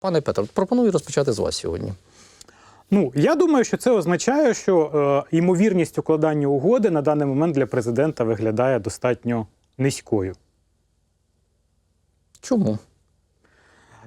Пане Петро, пропоную розпочати з вас сьогодні. Ну, я думаю, що це означає, що е, ймовірність укладання угоди на даний момент для президента виглядає достатньо низькою. Чому?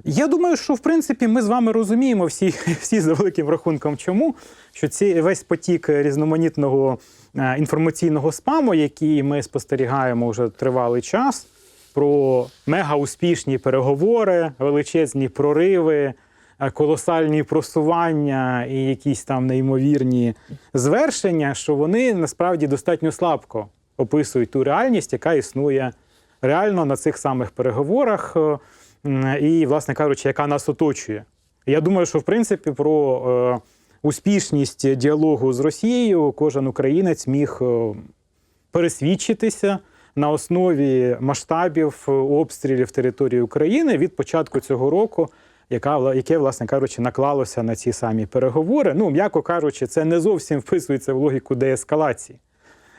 Я думаю, що в принципі ми з вами розуміємо всі, всі за великим рахунком, чому що ці весь потік різноманітного е, інформаційного спаму, який ми спостерігаємо вже тривалий час, про мега успішні переговори, величезні прориви, е, колосальні просування і якісь там неймовірні звершення, що вони насправді достатньо слабко описують ту реальність, яка існує реально на цих самих переговорах. е, і, власне кажучи, яка нас оточує. Я думаю, що в принципі про е, успішність діалогу з Росією кожен українець міг пересвідчитися на основі масштабів е, обстрілів території України від початку цього року, яка яке, власне кажучи, наклалося на ці самі переговори. Ну, м'яко кажучи, це не зовсім вписується в логіку деескалації.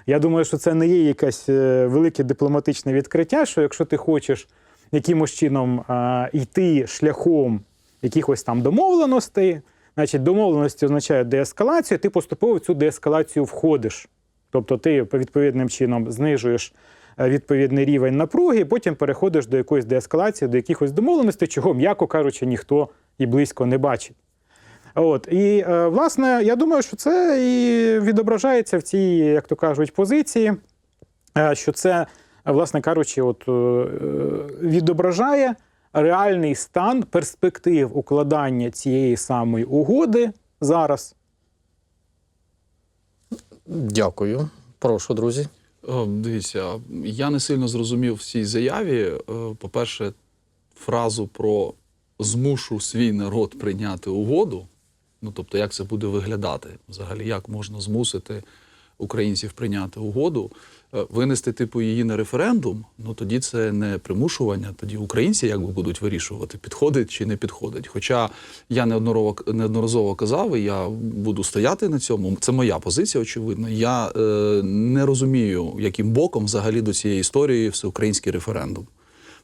Я думаю, що це не є якесь е, велике дипломатичне відкриття, що якщо ти хочеш якимось чином е, йти шляхом якихось там домовленостей, значить домовленості означають деескалацію, ти поступово в цю деескалацію входиш. Тобто ти відповідним чином знижуєш відповідний рівень напруги, потім переходиш до якоїсь деескалації, до якихось домовленостей, чого, м'яко кажучи, ніхто і близько не бачить. От і е, власне, я думаю, що це і відображається в цій, як то кажуть, позиції, е, що це, е, власне кажучи, от е, е, відображає реальний стан перспектив укладання цієї самої угоди зараз. Дякую. Прошу, друзі. Дивіться, я не сильно зрозумів в цій заяві. Е, По-перше, фразу про змушу свій народ прийняти угоду. Ну тобто, як це буде виглядати? Взагалі, як можна змусити українців прийняти угоду, винести типу її на референдум? Ну тоді це не примушування. Тоді українці якби будуть вирішувати, підходить чи не підходить. Хоча я неодноразово, неодноразово казав, і я буду стояти на цьому. Це моя позиція, очевидно. Я е, не розумію, яким боком взагалі до цієї історії всеукраїнський референдум.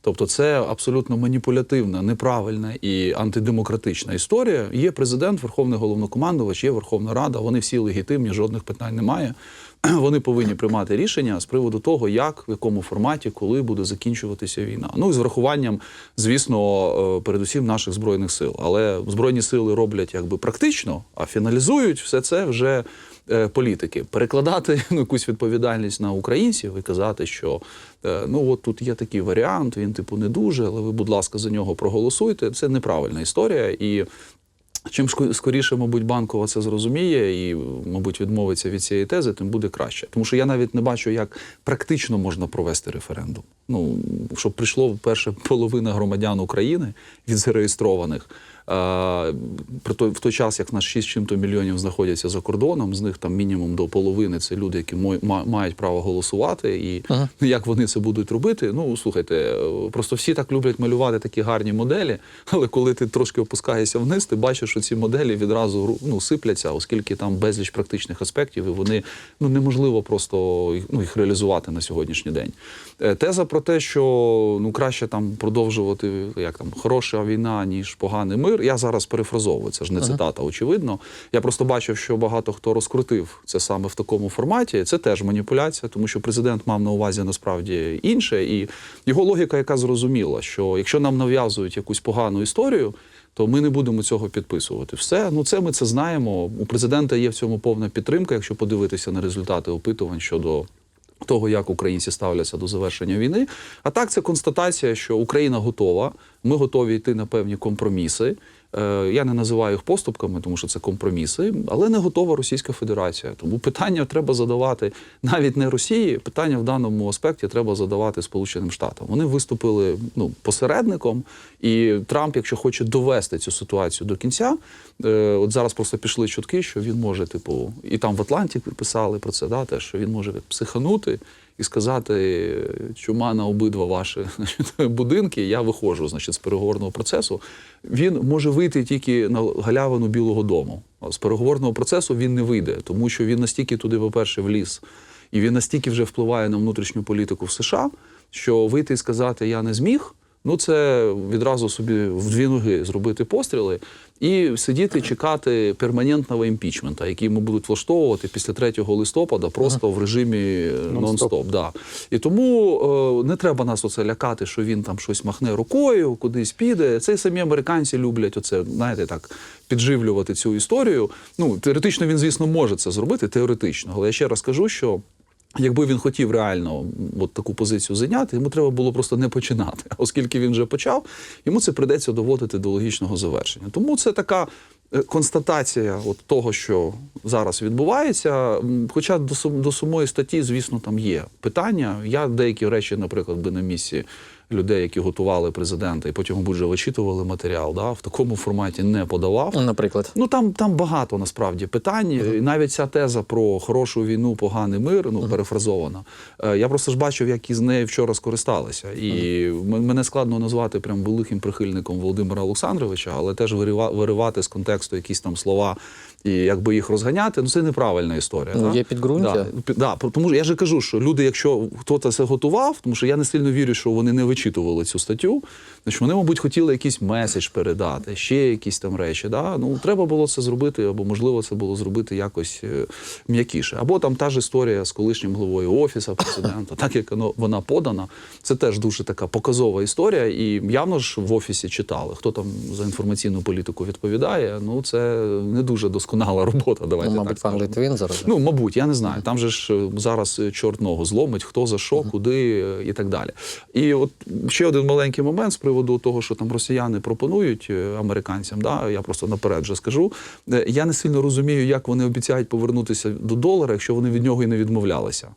Тобто, це абсолютно маніпулятивна, неправильна і антидемократична історія. Є президент, верховний головнокомандувач, є Верховна Рада. Вони всі легітимні, жодних питань немає. Вони повинні приймати рішення з приводу того, як в якому форматі, коли буде закінчуватися війна. Ну і з врахуванням, звісно, е, передусім наших збройних сил. Але збройні сили роблять якби практично, а фіналізують все це вже е, політики. Перекладати ну, якусь відповідальність на українців і казати, що е, ну от тут є такий варіант, він типу не дуже, але ви, будь ласка, за нього проголосуйте. Це неправильна історія. І Чим скоріше, мабуть, банкова це зрозуміє і, мабуть, відмовиться від цієї тези, тим буде краще. Тому що я навіть не бачу, як практично можна провести референдум. Ну, щоб прийшло перша половина громадян України від зареєстрованих. В той час, як в нас 6 чим-то мільйонів знаходяться за кордоном, з них там мінімум до половини це люди, які мають право голосувати. І Ага. Як вони це будуть робити? Ну слухайте, просто всі так люблять малювати такі гарні моделі, але коли ти трошки опускаєшся вниз, ти бачиш, що ці моделі відразу ну, сипляться, оскільки там безліч практичних аспектів, і вони ну неможливо просто їх- ну, їх реалізувати на сьогоднішній день. Е, Теза про те, що ну краще там продовжувати як там хороша війна, ніж поганий мир. Я зараз перефразовую, це ж не цитата, очевидно. Я просто бачив, що багато хто розкрутив це саме в такому форматі. Це теж маніпуляція, тому що президент мав на увазі насправді інше, і його логіка, яка зрозуміла, що якщо нам нав'язують якусь погану історію. То ми не будемо цього підписувати. Все, ну це ми це знаємо. У президента є в цьому повна підтримка, якщо подивитися на результати опитувань щодо того, як українці ставляться до завершення війни. А так, це констатація, що Україна готова. Ми готові йти на певні компроміси. Е, Я не називаю їх поступками, тому що це компроміси, але не готова Російська Федерація. Тому питання треба задавати навіть не Росії. Питання в даному аспекті треба задавати Сполученим Штатам. Вони виступили ну посередником, і Трамп, якщо хоче довести цю ситуацію до кінця, е, от зараз просто пішли чутки, що він може, типу, і там в Атланті писали про це, да, те, що він може психанути і сказати, чума на обидва ваші будинки, я виходжу значить, з переговорного процесу. Він може вийти тільки на галявину Білого Дому. З переговорного процесу він не вийде, тому що він настільки туди, по-перше, вліз, і він настільки вже впливає на внутрішню політику в США, що вийти і сказати я не зміг. Ну, це відразу собі в дві ноги зробити постріли і сидіти, чекати перманентного імпічмента, який ми будуть влаштовувати після 3 листопада просто в режимі е, Нон-стоп. Да. І тому е, не треба нас оце лякати, що він там щось махне рукою, кудись піде. Це самі американці люблять оце, знаєте, так підживлювати цю історію. Ну, теоретично він, звісно, може це зробити, теоретично. Але я ще раз кажу, що. Якби він хотів реально от таку позицію зайняти, йому треба було просто не починати. Оскільки він вже почав, йому це прийдеться доводити до логічного завершення. Тому це така е, констатація от того, що зараз відбувається. Хоча до, до самої статті, звісно, там є питання. Я деякі речі, наприклад, би на місці людей, які готували президента, і потім, мабуть, вже вичитували матеріал, да, в такому форматі не подавав. Наприклад. Ну там, там багато насправді питань. І навіть ця теза про хорошу війну, поганий мир, ну перефразована. Е, Я просто ж бачив, як із нею вчора скористалися. І м- мене складно назвати прям великим прихильником Володимира Олександровича, але теж вирива- виривати з контексту якісь там слова і якби їх розганяти, ну це неправильна історія. Ну, да? є підґрунтя. Да, да, тому що я же кажу, що люди, якщо хтось це готував, тому що я не сильно вірю, що вони не вичитували цю статтю, значить вони, мабуть, хотіли якийсь меседж передати, ще якісь там речі. Да? Ну, треба було це зробити, або можливо це було зробити якось е, м'якіше. Або там та ж історія з колишнім головою офісу президента, так як вона подана, це теж дуже така показова історія. І явно ж в офісі читали. Хто там за інформаційну політику відповідає? Ну це не дуже досконала робота. Давайте Ну, так мабуть, пан скажемо. Литвин зараз. Ну, мабуть, я не знаю. Там же ж е, зараз е, чорт ногу зломить, хто за що, куди е, і так далі. І от ще один маленький момент з приводу того, що там росіяни пропонують американцям. Да, я просто наперед вже скажу. Я не сильно розумію, як вони обіцяють повернутися до долара, якщо вони від нього і не відмовлялися.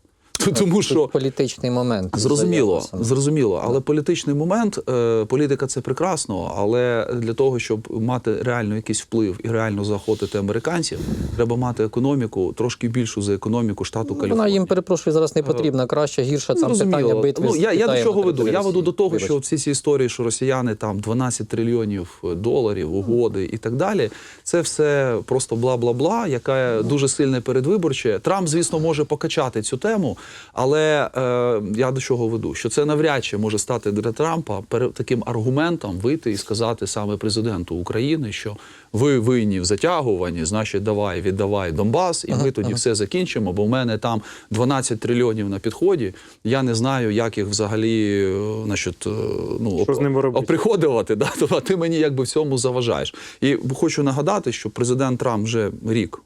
Тому Тут що політичний момент. Зрозуміло, зрозуміло, але політичний момент, е, політика це прекрасно, але для того, щоб мати реально якийсь вплив і реально заохотити американців, треба мати економіку трошки більшу за економіку штату Вона Каліфорнія. їм перепрошую зараз не потрібна, краще, гірше. Там Зрозуміло. питання битви. Ну, з я, я до чого веду? Я веду до того, Вибач. що всі ці історії, що росіяни там 12 трильйонів доларів, угоди і так далі, це все просто бла-бла-бла, яка дуже сильне передвиборче. Трамп, звісно, може покачати цю тему, але е, я до чого веду? Що це навряд чи може стати для Трампа пере- таким аргументом вийти і сказати саме президенту України, що ви винні в затягуванні, значить, давай, віддавай Донбас, і ми тоді все закінчимо, бо в мене там 12 трильйонів на підході. Я не знаю, як їх взагалі е, значить, е, ну, Що з ними робити? оприходувати. Да? Тобто ти мені якби в цьому заважаєш. І хочу нагадати, що президент Трамп вже рік.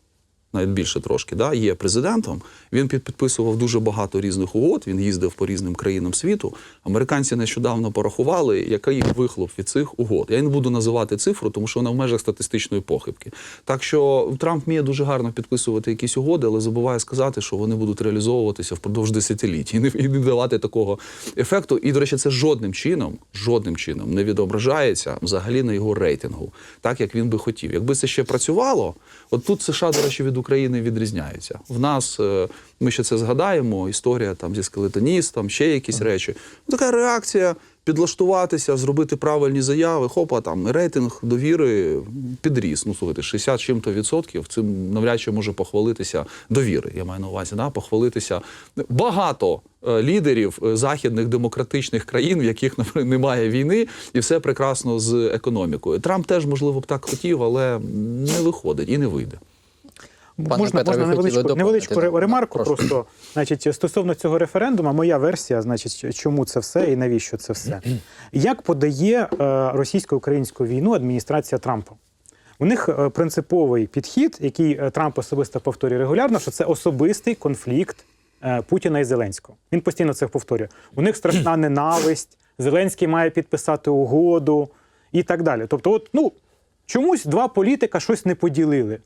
Навіть більше трошки, да, є президентом. Він підписував дуже багато різних угод. Він їздив по різним країнам світу. Американці нещодавно порахували, який вихлоп від цих угод. Я не буду називати цифру, тому що вона в межах статистичної похибки. Так що Трамп вміє дуже гарно підписувати якісь угоди, але забуває сказати, що вони будуть реалізовуватися впродовж десятиліть і не, і не давати такого ефекту. І, до речі, це жодним чином, жодним чином не відображається взагалі на його рейтингу, так як він би хотів. Якби це ще працювало, от тут США, до речі, від України відрізняються. В нас е, ми ще це згадаємо. Історія там зі скелетоністом, ще якісь речі. Ну, Така реакція. Підлаштуватися, зробити правильні заяви, хопа, там рейтинг довіри підріс. Ну, слухайте, 60 чим-то відсотків цим навряд чи може похвалитися довіри. Я маю на увазі, да? похвалитися багато е, лідерів е, західних демократичних країн, в яких наприклад, немає війни, і все прекрасно з економікою. Трамп теж, можливо, б так хотів, але не виходить і не вийде. Пане можна Петре, можна невеличку, невеличку ремарку. Прошу. Просто значить, стосовно цього референдуму, моя версія, значить, чому це все і навіщо це все. Як подає е, російсько-українську війну адміністрація Трампа? У них е, принциповий підхід, який е, Трамп особисто повторює регулярно, що це особистий конфлікт Путіна і Зеленського. Він постійно це повторює. У них страшна ненависть, Зеленський має підписати угоду і так далі. Тобто, от, ну, чомусь два політика щось не поділили.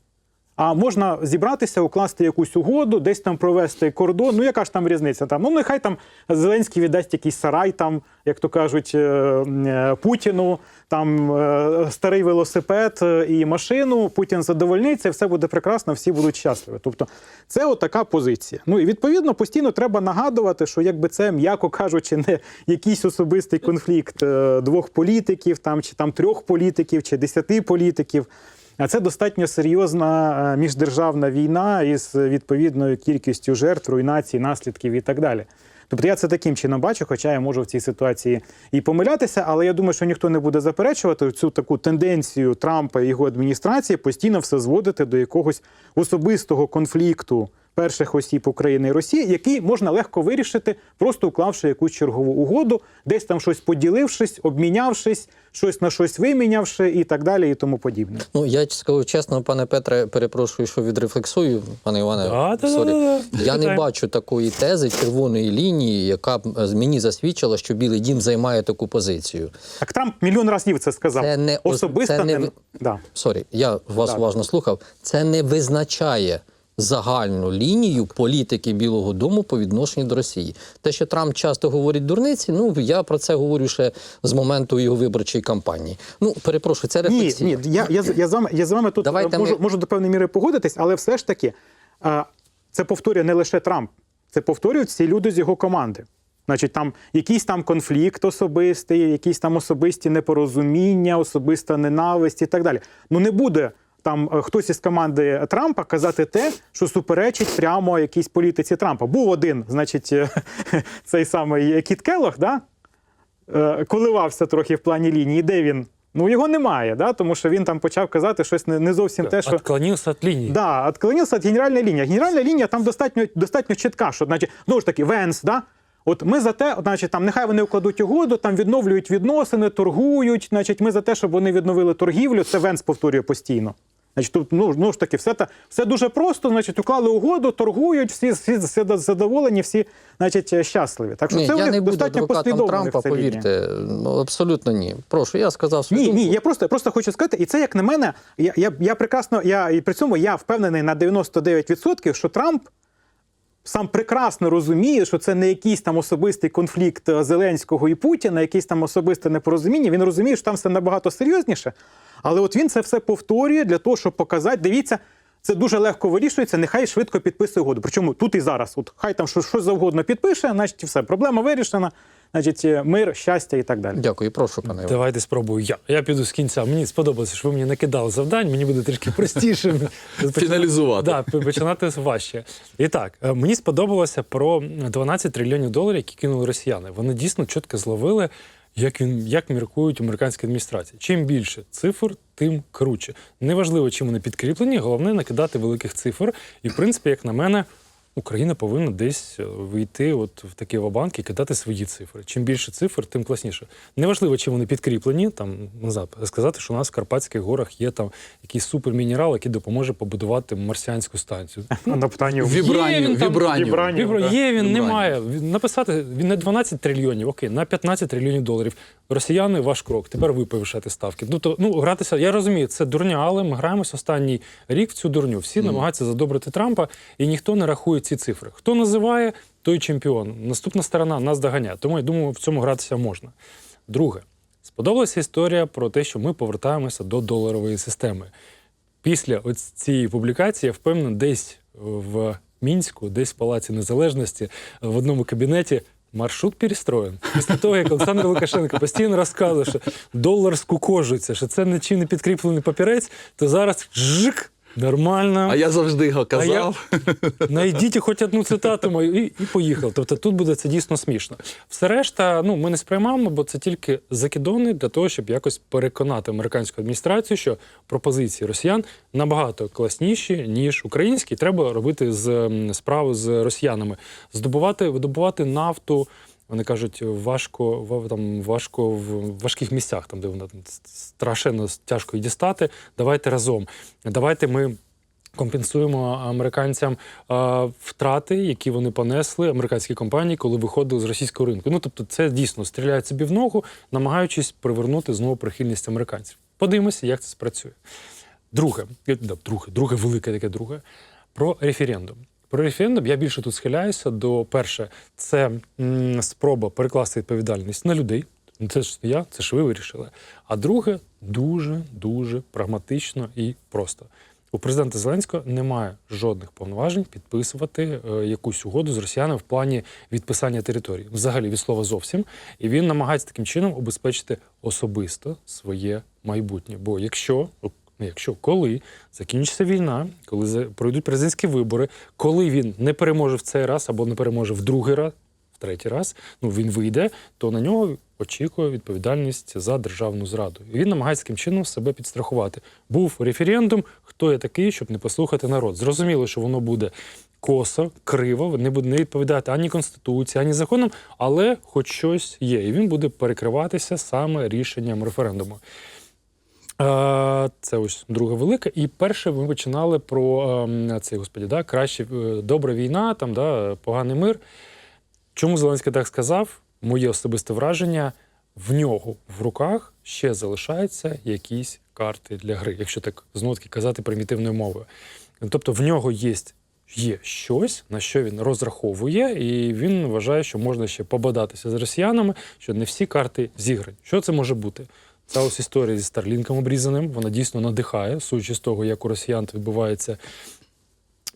А можна зібратися, укласти якусь угоду, десь там провести кордон. Ну, яка ж там різниця? Там? Ну, нехай там Зеленський віддасть якийсь сарай, там, як то кажуть, е, е, Путіну, там е, старий велосипед і машину. Путін задовольниться, все буде прекрасно, всі будуть щасливі. Тобто, це отака позиція. Ну і відповідно постійно треба нагадувати, що якби це, м'яко кажучи, не якийсь особистий конфлікт двох політиків, там чи там трьох політиків, чи десяти політиків. А це достатньо серйозна е, міждержавна війна із відповідною кількістю жертв, руйнацій, наслідків і так далі. Тобто я це таким чином бачу, хоча я можу в цій ситуації і помилятися, але я думаю, що ніхто не буде заперечувати цю таку тенденцію Трампа і його адміністрації постійно все зводити до якогось особистого конфлікту перших осіб України і Росії, який можна легко вирішити, просто уклавши якусь чергову угоду, десь там щось поділившись, обмінявшись, щось на щось вимінявши і так далі, і тому подібне. Ну, я скажу чесно, пане Петре, перепрошую, що відрефлексую, пане Іване. Да, да, сорі. да, да. Я не бачу такої тези червоної лінії, яка б е, мені засвідчила, що Білий Дім займає таку позицію. Так Трамп мільйон разів це сказав. Це не Особисто це не не, Да. Сорі, я вас Так. уважно слухав. Це не визначає загальну лінію політики Білого Дому по відношенню до Росії. Те, що Трамп часто говорить дурниці, ну я про це говорю ще з моменту його виборчої кампанії. Ну, перепрошую, це Ні, рефлексія. ні, я, я, з- я, з вами, я з вами тут Давайте е, можу, ми- можу до певної міри погодитись, але все ж таки це повторює не лише Трамп, це повторюють всі люди з його команди. Значить, там якийсь там конфлікт особистий, якісь там особисті непорозуміння, особиста ненависть і так далі. Ну не буде там е, хтось із команди Трампа казати те, що суперечить прямо якійсь політиці Трампа. Був один, значить, е, цей самий Кіт Келлог, да? е, коливався трохи в плані лінії. Де він? Ну його немає, да? тому що він там почав казати щось не, не зовсім те, що. Отклонился от линии. Да, отклонився від генеральної лінії. Генеральна лінія там достатньо, достатньо чітка, що, значить, знову ж таки, Венс, да? От ми за те, значить, там нехай вони укладуть угоду, там відновлюють відносини, торгують. Значить, ми за те, щоб вони відновили торгівлю. Це Венс повторює постійно. Значить, тут ну, ну ж таки, все та все дуже просто. Значить, уклали угоду, торгують, всі, всі, всі задоволені, всі, значить, щасливі. Так що Ні, це я не буду достатньо послідовно. Трампа, повірте. Ну, абсолютно ні. Прошу, я сказав свою Ні, думку. ні, я просто, я просто хочу сказати, і це як на мене, я, я, я прекрасно, я і при цьому я впевнений на 99%, що Трамп сам прекрасно розуміє, що це не якийсь там особистий конфлікт е, Зеленського і Путіна, якийсь там особисте непорозуміння. Він розуміє, що там все набагато серйозніше. Але от він це все повторює для того, щоб показати, дивіться. Це дуже легко вирішується, нехай швидко підписує угоду. Причому тут і зараз. От хай там що, завгодно підпише, значить все, проблема вирішена, значить е, мир, щастя і так далі. Дякую, прошу, пане Іване. Давайте спробую я. Я піду з кінця. Мені сподобалося, що ви мені накидали завдань, мені буде трішки простіше. Фіналізувати. Да, починати важче. І так, е, мені сподобалося про 12 трильйонів доларів, які кинули росіяни. Вони дійсно чітко зловили, як він як міркують американські адміністрації. Чим більше цифр, тим круче. Неважливо, чим вони підкріплені, головне накидати великих цифр. І, в принципі, як на мене. Україна повинна десь е, вийти от в такі вабанки і кидати свої цифри. Чим більше цифр, тим класніше. Неважливо, чим вони підкріплені. Там не знаю, сказати, що у нас в Карпатських горах є там якийсь супермінерал, який допоможе побудувати марсіанську станцію. На питання Вібранію, він вібранію. Вібранію. Да. є, він Вібранію. немає. Він- Написати він не 12 трильйонів, окей, на 15 трильйонів доларів. Росіяни ваш крок. Тепер ви повишаєте ставки. Ну то ну гратися. Я розумію, це дурня, але ми граємось останній рік в цю дурню. Всі намагаються задобрити Трампа, і ніхто не рахує ці цифри. Хто називає, той чемпіон. Наступна сторона нас доганяє. Тому я думаю, в цьому гратися можна. Друге, сподобалася історія про те, що ми повертаємося до доларової системи. Після цієї публікації я впевнений, десь в Мінську, десь в Палаці Незалежності, в одному кабінеті. Маршрут перестроєн. Після того, як Олександр Лукашенко постійно розказує, що долар скукожується, що це нічим не підкріплений папірець, то зараз жик, нормально. А я завжди його я- казав. Найдіть хоч одну цитату мою і, і поїхав. Тобто тут буде це дійсно смішно. Все решта, ну ми не сприймаємо, бо це тільки закидони для того, щоб якось переконати американську адміністрацію, що пропозиції росіян набагато класніші ніж українські. Треба робити з м, справи з росіянами, здобувати, видобувати нафту. Вони кажуть, важко ва- там важко в важких місцях, там де вона там страшенно тяжко її дістати. Давайте разом. Давайте ми компенсуємо американцям а, втрати, які вони понесли, американські компанії, коли виходили з російського ринку. Ну тобто, це дійсно стріляють собі в ногу, намагаючись привернути знову прихильність американців. Подивимося, як це спрацює. Друге, друге, друге, велике таке друге про референдум. Про референдум я більше тут схиляюся до перше, це спроба перекласти відповідальність на людей. Ну, Це ж я, це ж ви вирішили. А друге, дуже дуже прагматично і просто. У президента Зеленського немає жодних повноважень підписувати е, якусь угоду з росіянами в плані відписання території, взагалі від слова зовсім. І він намагається таким чином обезпечити особисто своє майбутнє. Бо якщо якщо коли закінчиться війна, коли пройдуть президентські вибори, коли він не переможе в цей раз або не переможе в другий раз, в третій раз, ну він вийде, то на нього очікує відповідальність за державну зраду. І він намагається таким чином себе підстрахувати. Був референдум, хто я такий, щоб не послухати народ. Зрозуміло, що воно буде косо, криво, не буде не відповідати ані конституції, ані законам, але хоч щось є, і він буде перекриватися саме рішенням референдуму. Е, Це ось друга велика. І перше ми починали про ем, цей господі, да, краще е, добра війна, там да, поганий мир. Чому Зеленський так сказав? Моє особисте враження: в нього в руках ще залишаються якісь карти для гри, якщо так знову таки казати примітивною мовою. Тобто в нього є, є щось, на що він розраховує, і він вважає, що можна ще побадатися з росіянами, що не всі карти зіграні. Що це може бути? Ця ось історія зі Старлінком обрізаним, вона дійсно надихає, судячи з того, як у росіян відбувається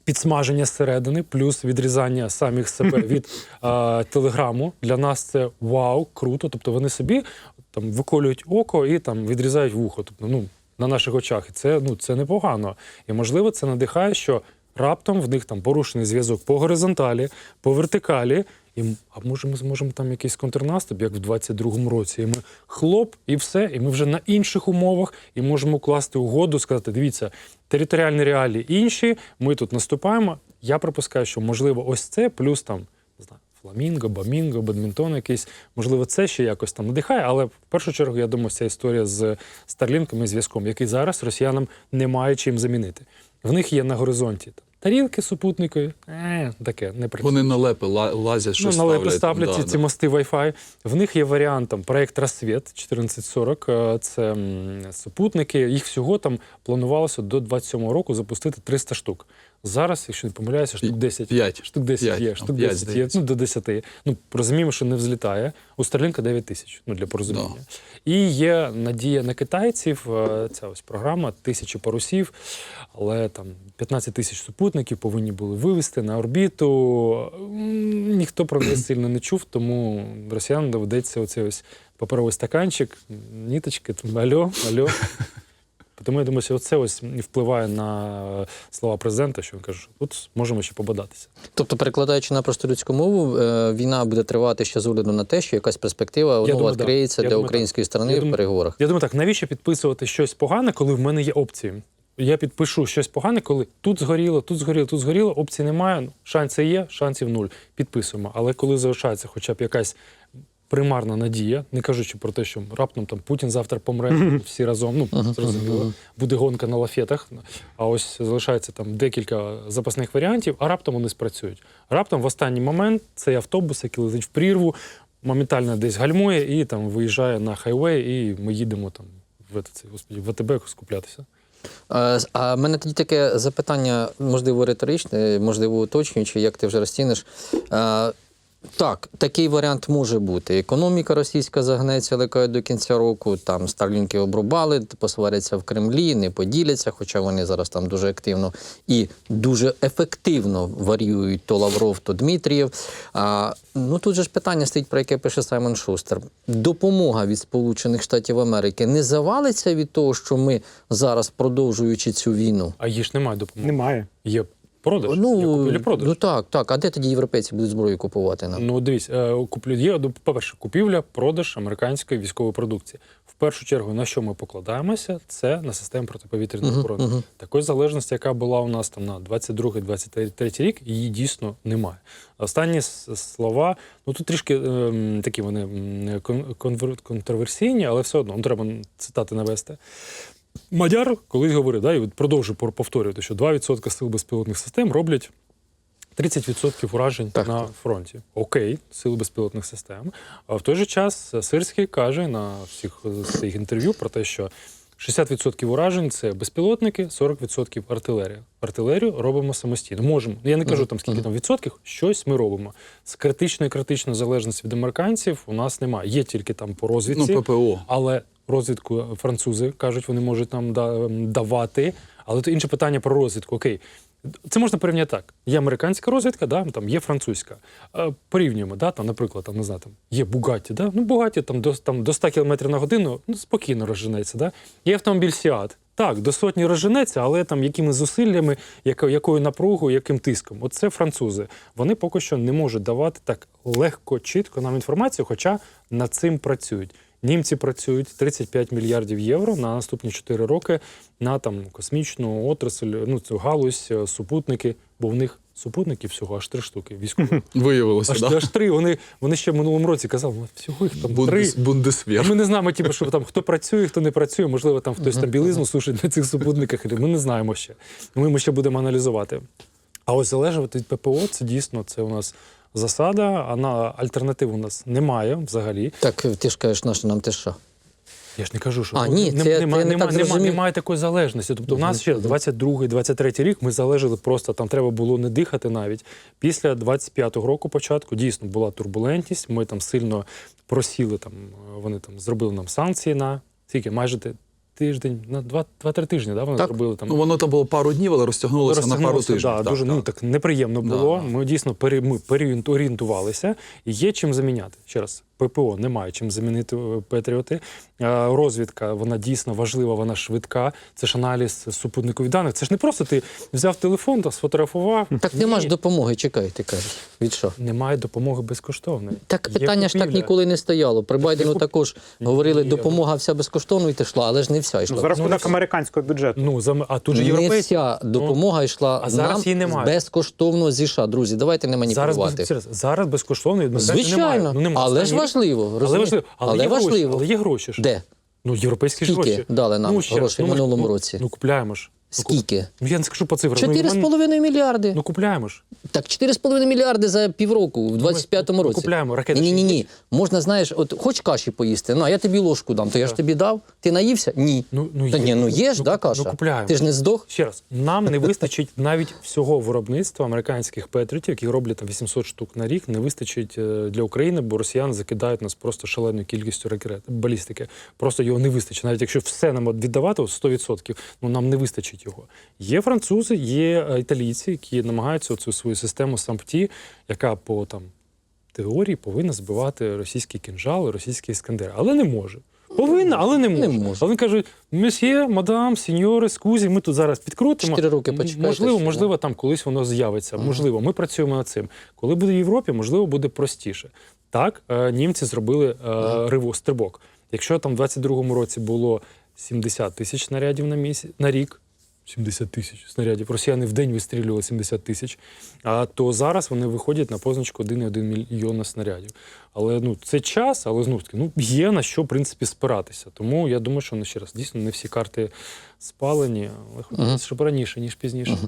підсмаження зсередини, плюс відрізання самих себе від е, телеграму. Для нас це вау, круто. Тобто вони собі там виколюють око і там відрізають вухо. Тобто, ну, на наших очах. І це, ну, це непогано. І можливо, це надихає, що раптом в них там порушений зв'язок по горизонталі, по вертикалі. І, а може, ми зможемо там якийсь контрнаступ, як в 22-му році. І ми хлоп, і все, і ми вже на інших умовах, і можемо укласти угоду, сказати: дивіться, територіальні реалії інші, ми тут наступаємо. Я припускаю, що можливо ось це, плюс там не знаю, фламінго, бамінго, бадмінтон якийсь. Можливо, це ще якось там надихає, але в першу чергу, я думаю, ця історія з Старлінком і зв'язком, який зараз росіянам немає чим замінити. В них є на горизонті тарілки супутникові, е, таке не працює. Вони налепи лазять, що Ну, налепи ставлять. ставлять Да, ці, ці мости Wi-Fi. В них є варіант там проект Рассвіт 1440. е, Це супутники. Їх всього там планувалося до 27-го року запустити 300 штук. Зараз, якщо не помиляюся, штук 10. П'ять. Штук 10 П'ять, є, штук п'ять, 10 є, ну до 10. Ну розуміємо, що не взлітає. У Старлінка 9 тисяч, ну для порозуміння. І є надія на китайців. е, Ця ось програма тисячі парусів, але там 15 тисяч супутників повинні були вивести на орбіту. Ніхто про неї сильно не чув, тому росіянам доведеться оцей ось паперовий стаканчик, ніточки, там, альо, альо. Тому я думаю, що це ось впливає на слова президента, що він каже, що тут можемо ще побадатися. Тобто, перекладаючи на просту людську мову, е, війна буде тривати ще з огляду на те, що якась перспектива думаю, відкриється для думаю, української сторони Я в думаю- переговорах. Я думаю, так, навіщо підписувати щось погане, коли в мене є опції? Я підпишу щось погане, коли тут згоріло, тут згоріло, тут згоріло, опцій немає, ну, шанси є, шансів нуль. Підписуємо. Але коли залишається хоча б якась примарна надія, не кажучи про те, що раптом там Путін завтра помре, всі разом, ну зрозуміло, буде гонка на лафетах. А ось залишається там декілька запасних варіантів, а раптом вони спрацюють. Раптом в останній момент цей автобус, який летить в прірву, моментально десь гальмує і там виїжджає на хайвей, і ми їдемо там в це, господі, в АТБ скуплятися. А в мене тоді таке запитання, можливо, риторичне, можливо, уточнююче, як ти вже розціниш. Так, такий варіант може бути. Економіка російська загнеться, але до кінця року. Там старлінки обрубали, посваряться в Кремлі, не поділяться, хоча вони зараз там дуже активно і дуже ефективно варіюють то Лавров, то Дмитрієв. А, ну тут же ж питання стоїть, про яке пише Саймон Шустер. Допомога від Сполучених Штатів Америки не завалиться від того, що ми зараз, продовжуючи цю війну. А її ж немає допомоги. Немає. Є продаж, є Ну, купівля-продаж. ну так, так. А де тоді європейці будуть зброю купувати нам? Ну, дивись, е, куплю є ну, по-перше, купівля, продаж американської військової продукції. В першу чергу, на що ми покладаємося, це на систему протиповітряної Мгм, оборони. мгм. Такої залежності, яка була у нас там на 22-23 рік, її дійсно немає. Останні слова, ну тут трішки ем, такі вони контроверсійні, але все одно ну, треба цитати навести. Мадяр колись говорив, да, і от продовжую повторювати, що 2% сил безпілотних систем роблять 30% уражень Так, на так. фронті. Окей, сили безпілотних систем. А в той же час Сирський каже на всіх своїх інтерв'ю про те, що 60% уражень це безпілотники, 40% артилерія. Артилерію робимо самостійно. Можемо. Я не кажу там скільки там відсотків, щось ми робимо. З критичної критичної залежності від американців у нас немає. Є тільки там по розвідці. Ну, ППО. Але розвідку французи кажуть, вони можуть нам ем, давати. Але то інше питання про розвідку. Окей, Це можна порівняти так. Є американська розвідка, да, там є французька. Е, Порівнюємо, да, там, наприклад, там, не знаю, там, є Бугаті, да? ну Бугаті там до, там, до 100 км на годину ну, спокійно розженеться. Да? Є автомобіль Сіат. Так, до сотні розженеться, але там якими зусиллями, яко, якою напругою, яким тиском. Оце французи. Вони поки що не можуть давати так легко, чітко нам інформацію, хоча над цим працюють. Німці працюють 35 мільярдів євро на наступні 4 роки на там космічну отрасль, ну цю галузь, е, супутники, бо в них супутників всього аж три штуки військових. Виявилося, Аж, да? аж три. Вони, вони ще в минулому році казали, «Ну, всього їх там три. Бундес, Бундесвер. А Ми не знаємо, типу, що там хто працює, хто не працює. Можливо, там хтось там білизну сушить на цих супутниках. Ми не знаємо ще. Ми, ми ще будемо аналізувати. А ось залежати від ППО, це дійсно це у нас засада, а на альтернатив у нас немає взагалі. Так ти ж кажеш, наше нам те що? Я ж не кажу, що А, ні, це я- нема, не нема, так нема, немає такої залежності. Тобто, у нас ще 22-й, 23-й рік ми залежали просто там треба було не дихати навіть. Після 25-го року початку дійсно була турбулентність. Ми там сильно просіли. Там е, вони там зробили нам санкції на скільки? Майже тиждень, на два- два-три тижні. Да, вони Так. зробили там. Ну, воно там було пару днів, але розтягнулося на пару тижнів. Да, дуже ну так неприємно Да, було. да. Ми дійсно пере, ми переорієнтувалися. І є чим заміняти. Ще раз, ППО немає чим замінити е, Петріоти. Е, Розвідка вона дійсно важлива, вона швидка. Це ж аналіз супутникових даних. Це ж не просто ти взяв телефон та сфотографував. Так Ні, нема ж допомоги, чекай, ти кажеш. Від що? немає допомоги безкоштовної. Так Є питання ж так ніколи не стояло. При Байдену куп- також говорили, Ні, допомога вся безкоштовно йти йшла, але ж не вся Ну, йшла. за рахунок Ну, американського бюджету. Ну за а тут же не європейські. вся допомога йшла а зараз нам її немає. безкоштовно зі США. Друзі, давайте не маніпулювати. зараз, зараз безкоштовно і немає. Ну, немає. але ж Важливо. Але важливо, але, є важливо. Гроші, але є гроші ж. Де? Ну, європейські ж Скільки гроші. дали нам ще раз, грошей в ми ж- минулому ну, році? Ну, купляємо ж. Ну, Скільки? Ну, я не скажу по цифрам. Чотири з ну, половиною мільярди. Ну, купляємо ж. Так, 4,5 мільярди за півроку в 25-му ми році. купляємо ракети Ні, ні, ні. Можна, знаєш, от хоч каші поїсти. Ну, а я тобі ложку дам, то я ж тобі дав. Ти наївся? Ні. Ну, ну, Та є. ні, ну є ж, Ну, да, ну, купляємо. Ти ж не здох? Ще раз, нам не вистачить навіть всього виробництва американських петрітів, які роблять там 800 штук на рік, не вистачить е, для України, бо росіяни закидають нас просто шаленою кількістю ракет, балістики. Просто його не вистачить. Навіть якщо все нам віддавати, от 100%, ну нам не вистачить його. Є французи, є е, італійці, які намагаються цю свою систему сампті, яка по там теорії повинна збивати російські кінжали, російські іскандери, але не може. Повинна, але не може. Не може. А вони кажуть: месьє, мадам, сеньори, скузі, ми тут зараз підкрутимо. Чотири роки почекайте Можливо, можливо, там колись воно з'явиться. Можливо, ми працюємо над цим. Коли буде в Європі, можливо, буде простіше. Так, е, німці зробили е, риво стрибок. Якщо там в 22-му році було 70 тисяч снарядів на місяць на рік. 70 тисяч снарядів. Росіяни в день вистрілювали 70 тисяч. А то зараз вони виходять на позначку 1,1 мільйона снарядів. Але ну це час, але знову ж таки, ну є на що в принципі спиратися. Тому я думаю, що ну, ще раз дійсно не всі карти спалені, але хочеться, щоб раніше, ніж пізніше.